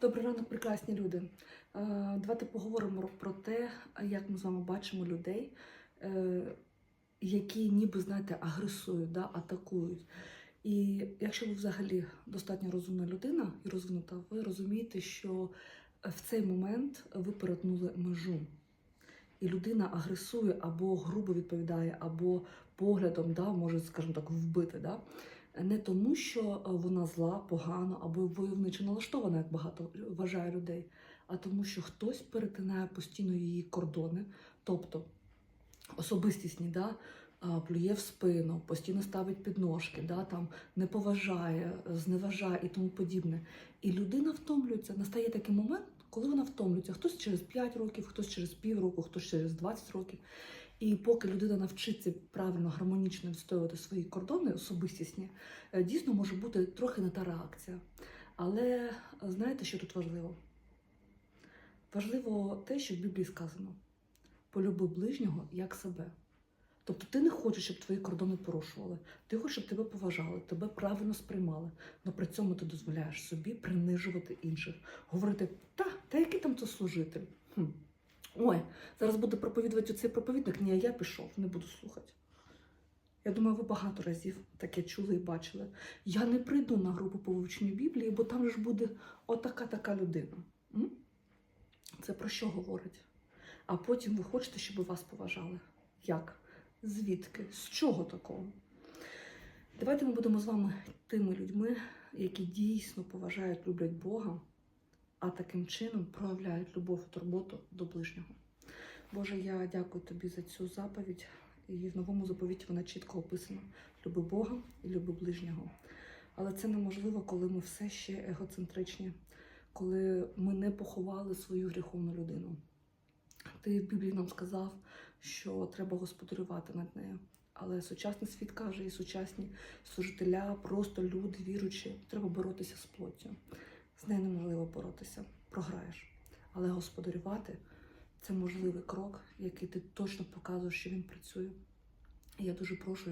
Добрий ранок, прекрасні люди. Е, Давайте поговоримо про те, як ми з вами бачимо людей, е, які ніби, знаєте, агресують, да, атакують. І якщо ви взагалі достатньо розумна людина і розвинута, ви розумієте, що в цей момент ви перетнули межу. І людина агресує або грубо відповідає, або поглядом да, може, скажімо так, вбити. Да? Не тому, що е, вона зла, погана або войовниче налаштована, як багато вважає людей, а тому, що хтось перетинає постійно її кордони, тобто особистісні, да, плює в спину, постійно ставить підножки, да, там, не поважає, зневажає і тому подібне. І людина втомлюється. Настає такий момент, коли вона втомлюється. Хтось через 5 років, хтось через півроку, хтось через 20 років. І поки людина навчиться правильно, гармонічно відстоювати свої кордони особистісні, е, дійсно може бути трохи не та реакція. Але знаєте, що тут важливо? Важливо те, що в Біблії сказано: полюби ближнього як себе. Тобто ти не хочеш, щоб твої кордони порушували, ти хочеш, щоб тебе поважали, тебе правильно сприймали, але при цьому ти дозволяєш собі принижувати інших, говорити, та, та який там це служитель? Хм. Ой, зараз буде проповідувати цей проповідник, ні, я пішов, не буду слухати. Я думаю, ви багато разів таке чули і бачили. Я не прийду на групу по вивченню Біблії, бо там ж буде отака така людина. М? Це про що говорить? А потім ви хочете, щоб вас поважали. Як? Звідки? З чого такого? Давайте ми будемо з вами тими людьми, які дійсно поважають, люблять Бога, а таким чином проявляють любов і турботу до ближнього. Боже, я дякую тобі за цю заповідь. І в новому заповіті вона чітко описана: люби Бога і люби ближнього. Але це неможливо, коли ми все ще егоцентричні, коли ми не поховали свою гріховну людину. Ти в Біблії нам сказав, що треба господарювати над нею. Але сучасний світ каже, і сучасні служителя, просто люди, віручі, треба боротися з плоттю. З нею неможливо боротися, програєш. Але господарювати це можливий крок, який ти точно показуєш, що він працює. І я дуже прошу,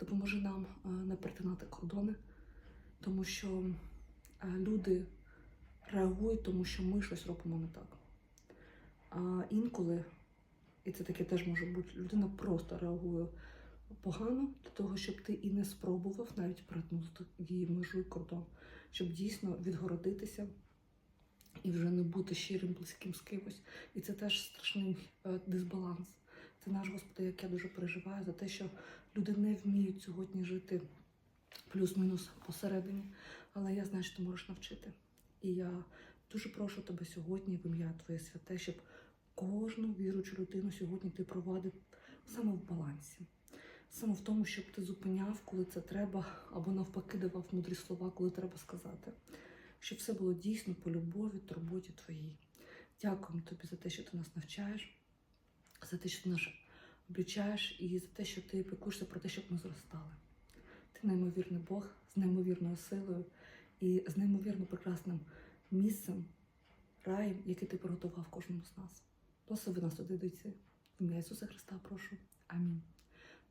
допоможи нам е, не перетинати кордони, тому що е, люди реагують, тому що ми щось робимо не так. А інколи, і це таке теж може бути, людина просто реагує погано для того, щоб ти і не спробував навіть перетнути її межу і кордон, щоб дійсно відгородитися і вже не бути щирим, близьким з кимось. І це теж страшний е, дисбаланс. Це наш Господи, як я дуже переживаю за те, що люди не вміють сьогодні жити плюс-мінус посередині. Але я знаю, що ти можеш навчити. І я дуже прошу тебе сьогодні, в ім'я Твоє святе, щоб кожну віручу людину сьогодні ти провадив саме в балансі. Саме в тому, щоб ти зупиняв, коли це треба, або навпаки давав мудрі слова, коли треба сказати. Щоб все було дійсно по любові, турботі твоїй. Дякуємо тобі за те, що ти нас навчаєш, за те, що ти нас облічаєш, і за те, що ти пекушся про те, щоб ми зростали. Ти неймовірний Бог з неймовірною силою і з неймовірно прекрасним місцем, раєм, який ти приготував кожному з нас. Благослови нас туди дійти. В ім'я Ісуса Христа прошу. Амінь.